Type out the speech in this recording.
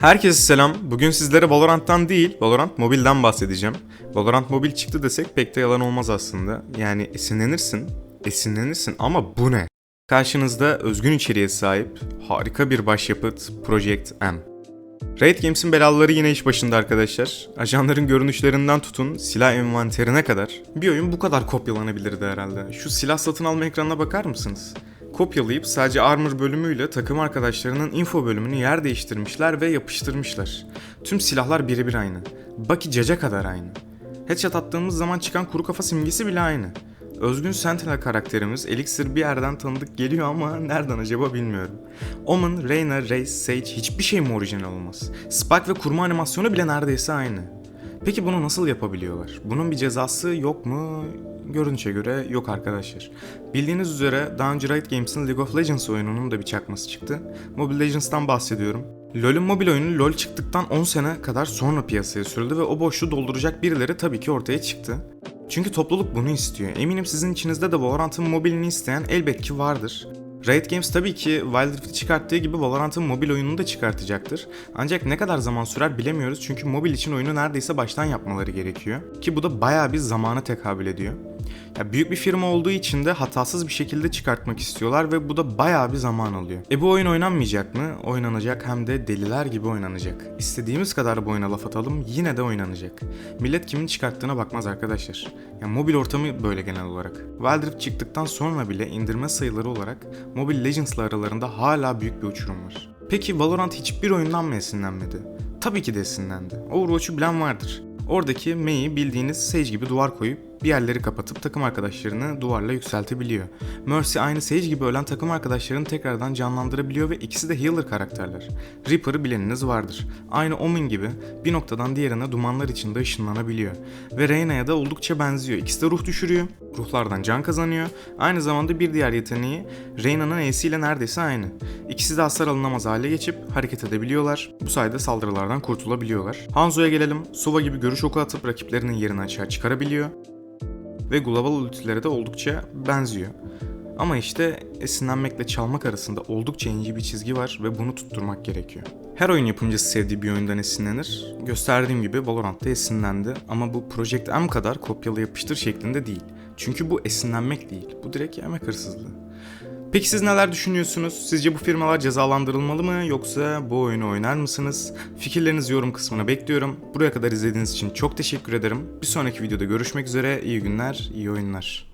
Herkese selam. Bugün sizlere Valorant'tan değil, Valorant Mobile'den bahsedeceğim. Valorant Mobile çıktı desek pek de yalan olmaz aslında. Yani esinlenirsin, esinlenirsin ama bu ne? Karşınızda özgün içeriğe sahip, harika bir başyapıt Project M. Raid Games'in belaları yine iş başında arkadaşlar. Ajanların görünüşlerinden tutun silah envanterine kadar bir oyun bu kadar kopyalanabilirdi herhalde. Şu silah satın alma ekranına bakar mısınız? Kopyalayıp sadece armor bölümüyle takım arkadaşlarının info bölümünü yer değiştirmişler ve yapıştırmışlar. Tüm silahlar birebir aynı. Baki Caca kadar aynı. Headshot attığımız zaman çıkan kuru kafa simgesi bile aynı. Özgün Sentinel karakterimiz Elixir bir yerden tanıdık geliyor ama nereden acaba bilmiyorum. Omen, Reyna, Raze, Sage hiçbir şey mi orijinal olmaz? Spike ve kurma animasyonu bile neredeyse aynı. Peki bunu nasıl yapabiliyorlar? Bunun bir cezası yok mu? Görünüşe göre yok arkadaşlar. Bildiğiniz üzere daha önce Riot Games'in League of Legends oyununun da bir çakması çıktı. Mobile Legends'tan bahsediyorum. LoL'ün mobil oyunu LoL çıktıktan 10 sene kadar sonra piyasaya sürüldü ve o boşluğu dolduracak birileri tabii ki ortaya çıktı. Çünkü topluluk bunu istiyor. Eminim sizin içinizde de Valorant'ın mobilini isteyen elbet ki vardır. Riot Games tabii ki Wild Rift'i çıkarttığı gibi Valorant'ın mobil oyununu da çıkartacaktır. Ancak ne kadar zaman sürer bilemiyoruz çünkü mobil için oyunu neredeyse baştan yapmaları gerekiyor. Ki bu da bayağı bir zamana tekabül ediyor. Ya büyük bir firma olduğu için de hatasız bir şekilde çıkartmak istiyorlar ve bu da bayağı bir zaman alıyor. E bu oyun oynanmayacak mı? Oynanacak hem de deliler gibi oynanacak. İstediğimiz kadar bu oyuna laf atalım yine de oynanacak. Millet kimin çıkarttığına bakmaz arkadaşlar. Ya mobil ortamı böyle genel olarak. Wild Rift çıktıktan sonra bile indirme sayıları olarak Mobile Legends'la aralarında hala büyük bir uçurum var. Peki Valorant hiçbir oyundan mı esinlenmedi? Tabii ki de esinlendi. Overwatch'u bilen vardır. Oradaki Mei'yi bildiğiniz Sage gibi duvar koyup bir yerleri kapatıp takım arkadaşlarını duvarla yükseltebiliyor. Mercy aynı Sage gibi ölen takım arkadaşlarını tekrardan canlandırabiliyor ve ikisi de healer karakterler. Reaper'ı bileniniz vardır. Aynı Omen gibi bir noktadan diğerine dumanlar içinde ışınlanabiliyor. Ve Reyna'ya da oldukça benziyor. İkisi de ruh düşürüyor. Ruhlardan can kazanıyor. Aynı zamanda bir diğer yeteneği Reyna'nın E'si ile neredeyse aynı. İkisi de hasar alınamaz hale geçip hareket edebiliyorlar. Bu sayede saldırılardan kurtulabiliyorlar. Hanzo'ya gelelim. Sova gibi görüş oku atıp rakiplerinin yerini açığa çıkarabiliyor ve global ultilere de oldukça benziyor. Ama işte esinlenmekle çalmak arasında oldukça ince bir çizgi var ve bunu tutturmak gerekiyor. Her oyun yapımcısı sevdiği bir oyundan esinlenir. Gösterdiğim gibi Valorant'ta esinlendi ama bu Project M kadar kopyala yapıştır şeklinde değil. Çünkü bu esinlenmek değil, bu direkt yemek hırsızlığı. Peki siz neler düşünüyorsunuz? Sizce bu firmalar cezalandırılmalı mı yoksa bu oyunu oynar mısınız? Fikirlerinizi yorum kısmına bekliyorum. Buraya kadar izlediğiniz için çok teşekkür ederim. Bir sonraki videoda görüşmek üzere. İyi günler, iyi oyunlar.